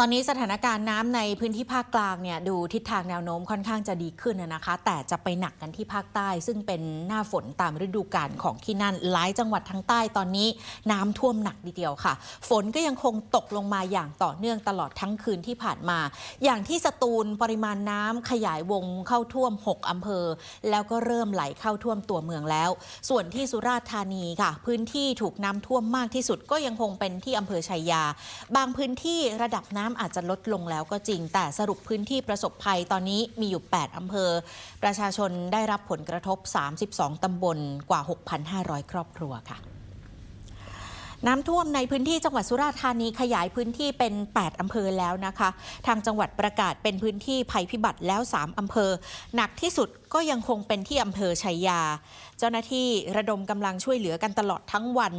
ตอนนี้สถานการณ์น้ำในพื้นที่ภาคกลางเนี่ยดูทิศทางแนวโน้มค่อนข้างจะดีขึ้นนะคะ แต่จะไปหนักกันที่ภาคใต้ ซึ่งเป็นหน้าฝนตามฤดูกาลของที่นั่นหลายจังหวัดทางใต้ตอนนี้น้ำท่วมหนักดีเดียวค่ะ ฝนก็ยังคงตกลงมาอย่างต่อเนื่องตลอดทั้งคืนที่ผ่านมา อย่างที่สตูลปริมาณน้ำขยายวงเข้าท่วม 6อำเภอ แล้วก็เริ่มไหลเข้าท่วมตัวเมืองแล้ว ส่วนที่สุราษฎร์ธานีค่ะ พื้นที่ถูกน้ำท่วมมากที่สุดก็ยังคงเป็นที่อำเภอชัยยา บางพื้นที่ระดับน้ำอาจจะลดลงแล้วก็จริง แต่สรุปพื้นที่ประสบภัยตอนนี้มีอยู่ 8 อำเภอ ประชาชนได้รับผลกระทบ 32 ตำบลกว่า 6,500 ครอบครัวค่ะ น้ำท่วมในพื้นที่จังหวัดสุราษฎร์ธานีขยายพื้นที่เป็น 8 อำเภอแล้วนะคะ ทางจังหวัดประกาศเป็นพื้นที่ภัยพิบัติแล้ว 3 อำเภอ หนักที่สุดก็ยังคงเป็นที่อำเภอชัยยา เจ้าหน้าที่ระดมกำลังช่วยเหลือกันตลอดทั้งวัน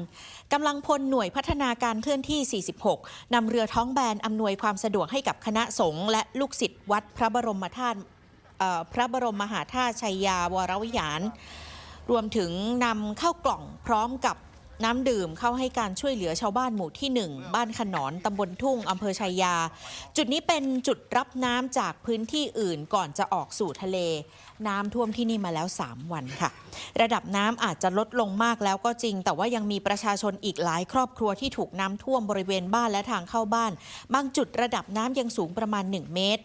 กำลังพลหน่วยพัฒนาการเคลื่อนที่ 46นำเรือท้องแบนอำนวยความสะดวกให้กับคณะสงฆ์และลูกศิษย์วัดพระบรมธาตุพระบรมมหาธาตุชัยยาวรวิหาร รวมถึงนำเข้ากล่องพร้อมกับ น้ำดื่มเข้าให้การช่วยเหลือชาวบ้านหมู่ที่ 1 บ้านขนอนตำบลทุ่งอำเภอชัยยา จุดนี้เป็นจุดรับน้ำจากพื้นที่อื่นก่อนจะออกสู่ทะเล น้ำท่วมที่นี่มาแล้ว 3 วันค่ะ ระดับน้ำอาจจะลดลงมากแล้วก็จริง แต่ว่ายังมีประชาชนอีกหลายครอบครัวที่ถูกน้ำท่วมบริเวณบ้านและทางเข้าบ้าน บางจุดระดับน้ำยังสูงประมาณ 1 เมตร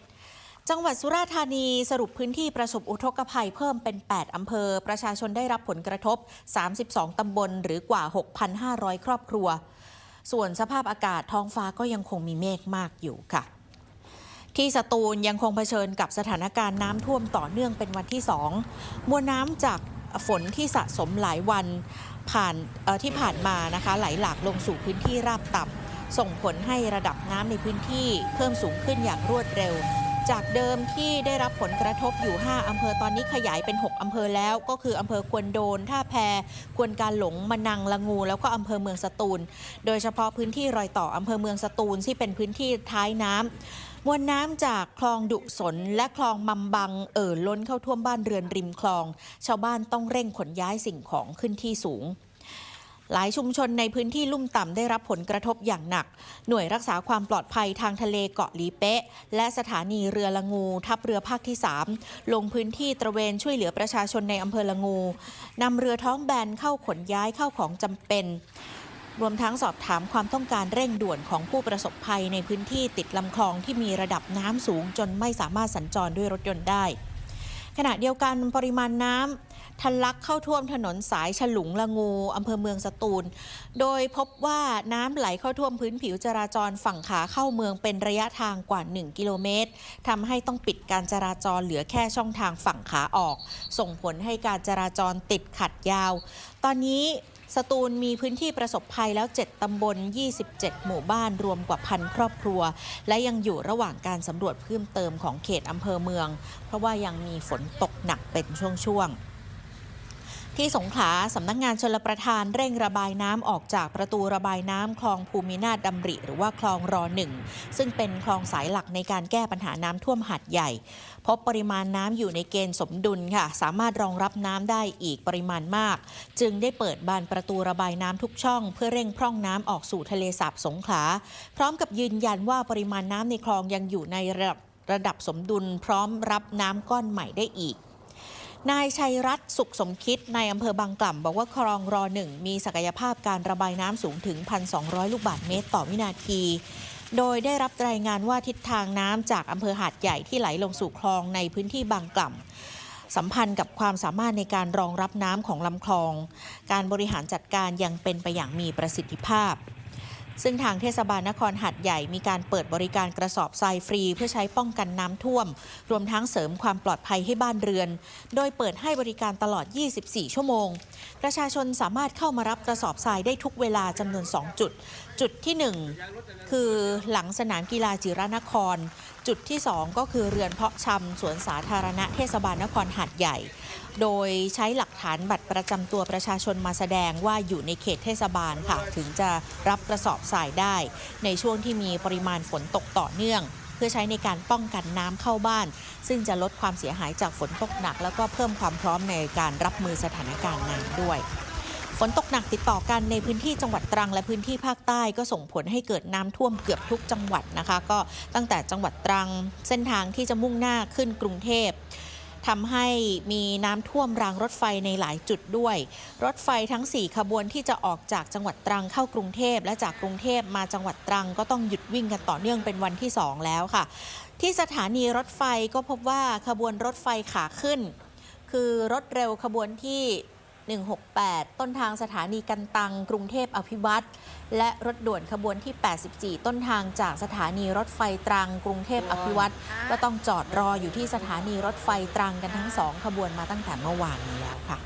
จังหวัดสุราษฎร์ธานีสรุปพื้นที่ประสบอุทกภัยเพิ่มเป็น 8 อำเภอ ประชาชนได้รับผลกระทบ 32 ตำบลหรือกว่า 6,500 ครอบครัว ส่วนสภาพอากาศท้องฟ้าก็ยังคงมีเมฆมากอยู่ค่ะ ที่สตูลยังคงเผชิญกับสถานการณ์น้ำท่วมต่อเนื่องเป็นวันที่ 2 มวลน้ำจากฝนที่สะสมหลายวันผ่านที่ผ่านมานะคะ ไหลหลากลงสู่พื้นที่ราบต่ำส่งผลให้ระดับน้ำในพื้นที่เพิ่มสูงขึ้นอย่างรวดเร็ว จากเดิมที่ได้รับผลกระทบอยู่ 5 อำเภอตอนนี้ขยายเป็น 6 อำเภอแล้วก็คืออำเภอควนโดน ท่าแพควนการหลงมะนังละงู แล้วก็อำเภอเมืองสตูล โดยเฉพาะพื้นที่รอยต่ออำเภอเมืองสตูลที่เป็นพื้นที่ท้ายน้ำมวลน้ำจากคลองดุสนและคลองมัมบัง เอ่อล้นเข้าท่วมบ้านเรือนริมคลอง ชาวบ้านต้องเร่งขนย้ายสิ่งของขึ้นที่สูง หลายชุมชนในพื้นที่ลุ่มต่ำได้รับผลกระทบอย่างหนัก หน่วยรักษาความปลอดภัยทางทะเลเกาะลีเป๊ะ และสถานีเรือละงู ทัพเรือภาคที่ 3 ลงพื้นที่ตระเวนช่วยเหลือประชาชนในอำเภอละงูนำเรือท้องแบนเข้าขนย้ายเข้าของจำเป็น รวมทั้งสอบถามความต้องการเร่งด่วนของผู้ประสบภัยในพื้นที่ติดลำคลองที่มีระดับน้ำสูงจนไม่สามารถสัญจรด้วยรถยนต์ได้ ขณะเดียวกันปริมาณน้ำ ทะลักเข้าท่วมถนนสายฉลุงละงูอำเภอเมืองสตูล โดยพบว่าน้ำไหลเข้าท่วมพื้นผิวจราจรฝั่งขาเข้าเมืองเป็นระยะทางกว่า 1 กิโลเมตรทำให้ต้องปิดการจราจรเหลือแค่ช่องทางฝั่งขาออก ส่งผลให้การจราจรติดขัดยาว ตอนนี้สตูลมีพื้นที่ประสบภัยแล้ว 7 ตำบล 27 หมู่บ้านรวมกว่าพันครอบครัว และยังอยู่ระหว่างการสำรวจเพิ่มเติมของเขตอำเภอเมือง เพราะว่ายังมีฝนตกหนักเป็นช่วงๆ ที่สงขลาสำนักงงานชลประทานเร่งระบายน้ำออกจากประตูระบายน้ำคลองภูมินาถดำริ หรือว่าคลองรอหนึ่งซึ่งเป็นคลองสายหลักในการแก้ปัญหาน้ำท่วมหัดใหญ่ พบปริมาณน้ำอยู่ในเกณฑ์สมดุลค่ะ สามารถรองรับน้ำได้อีกปริมาณมาก จึงได้เปิดบานประตูระบายน้ำทุกช่อง เพื่อเร่งพร่องน้ำออกสู่ทะเลสาบสงขลา พร้อมกับยืนยันว่าปริมาณน้ำในคลองยังอยู่ในระดับระดับสมดุลพร้อมรับน้ำก้อนใหม่ได้อีก นายชัยรัตน์สุขสมคิดในอำเภอบางกล่ำบอกว่าคลองรอหนึ่งมีศักยภาพการระบายน้ำสูงถึง 1,200 ลูกบาศก์เมตรต่อวินาที โดยได้รับรายงานว่าทิศทางน้ำจากอำเภอหาดใหญ่ที่ไหลลงสู่คลองในพื้นที่บางกล่ำสัมพันธ์กับความสามารถในการรองรับน้ำของลำคลอง การบริหารจัดการยังเป็นไปอย่างมีประสิทธิภาพ ซึ่งทางเทศบาลนครหัดใหญ่มีการเปิดบริการกระสอบทรายฟรี เพื่อใช้ป้องกันน้ำท่วม รวมทั้งเสริมความปลอดภัยให้บ้านเรือน โดยเปิดให้บริการตลอด 24 ชั่วโมง ประชาชนสามารถเข้ามารับกระสอบทรายได้ทุกเวลาจำนวน 2 จุด จุดที่ 1 คือหลังสนามกีฬาจิรนคร จุดที่ 2 ก็คือเรือนเพาะชำสวนสาธารณะเทศบาลนครหัดใหญ่ โดยใช้หลักฐานบัตรประจำตัวประชาชนมาแสดงว่าอยู่ในเขตเทศบาลค่ะ ถึงจะรับกระสอบทรายได้ ในช่วงที่มีปริมาณฝนตกต่อเนื่อง เพื่อใช้ในการป้องกันน้ำเข้าบ้าน ซึ่งจะลดความเสียหายจากฝนตกหนัก แล้วก็เพิ่มความพร้อมในการรับมือสถานการณ์น้ำด้วย ฝนตกหนักติดต่อกันในพื้นที่จังหวัดตรังและพื้นที่ภาคใต้ก็ส่งผลให้เกิดน้ำท่วมเกือบทุกจังหวัดนะคะ ก็ตั้งแต่จังหวัดตรังเส้นทางที่จะมุ่งหน้าขึ้นกรุงเทพทำให้มีน้ำท่วมรางรถไฟในหลายจุดด้วย รถไฟทั้ง 4 ขบวนที่จะออกจากจังหวัดตรังเข้ากรุงเทพ และจากกรุงเทพมาจังหวัดตรังก็ต้องหยุดวิ่งกันต่อเนื่องเป็นวันที่ 2 แล้วค่ะ ที่สถานีรถไฟก็พบว่าขบวนรถไฟขาขึ้น คือรถเร็วขบวนที่ 168 ต้นทางสถานีกันตัง กรุงเทพอภิวัตรและรถด่วนขบวนที่ 84 ต้นทางจากสถานีรถไฟตรัง กรุงเทพอภิวัตรก็ต้องจอดรออยู่ที่สถานีรถไฟตรังกันทั้งสองขบวนมาตั้งแต่เมื่อวานนี้แล้วค่ะ